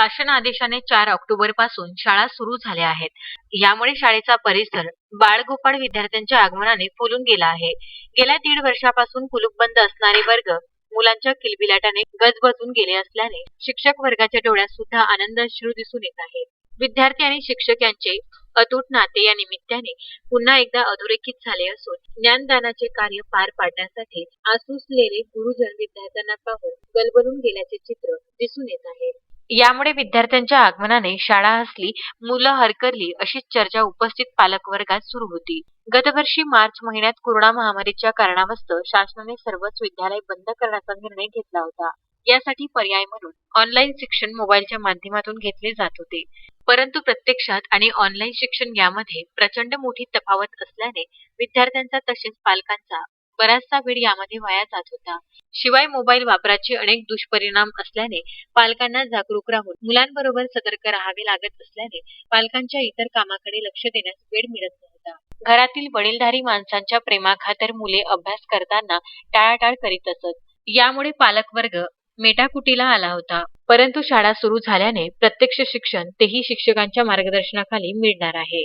शासन आदेशाने चार ऑक्टोबरपासून शाळा सुरू झाल्या आहेत. यामुळे शाळेचा परिसर बाळगोपाळ विद्यार्थ्यांच्या आगमनाने फुलून गेला आहे. गेल्या दीड वर्षापासून कुलूपबंद असणारे वर्ग मुलांच्या किलबिलाटाने गजबजून गेले असल्याने शिक्षक वर्गाच्या डोळ्यात सुद्धा आनंद अश्रू दिसून येत आहेत. विद्यार्थी आणि शिक्षक यांचे अतूट नाते या निमित्ताने पुन्हा एकदा अधोरेखित झाले असून ज्ञानदानाचे कार्य पार पाडण्यासाठी आसुसलेले गुरुजन विद्यार्थ्यांना पाहून गलबलून गेल्याचे चित्र दिसून येत आहे. यामुळे विद्यार्थ्यांच्या आगमनाने शाळा हसली मुलं हरकरली अशी चर्चा उपस्थित पालक वर्गात सुरू होती. गतवर्षी मार्च महिन्यात कोरोना महामारीच्या कारणावस्त शासनाने सर्वच विद्यालय बंद करण्याचा निर्णय घेतला होता. यासाठी पर्याय म्हणून ऑनलाईन शिक्षण मोबाईलच्या माध्यमातून घेतले जात होते. परंतु प्रत्यक्षात आणि ऑनलाईन शिक्षण यामध्ये प्रचंड मोठी तफावत असल्याने विद्यार्थ्यांचा तसेच पालकांचा बराचसा वेळ यामध्ये वाया जात होता. शिवाय मोबाईल वापराचे अनेक दुष्परिणाम असल्याने पालकांना जागरूक राहून मुलांबरोबर सतर्क राहावे लागत असल्याने पालकांच्या इतर कामाकडे लक्ष देण्यास वेळ मिळत नव्हता. घरातील वडीलधारी माणसांच्या प्रेमाखातर मुले अभ्यास करताना टाळाटाळ करीत असत. यामुळे पालक वर्ग मेटाकुटीला आला होता. परंतु शाळा सुरू झाल्याने प्रत्यक्ष शिक्षण तेही शिक्षकांच्या मार्गदर्शनाखाली मिळणार आहे.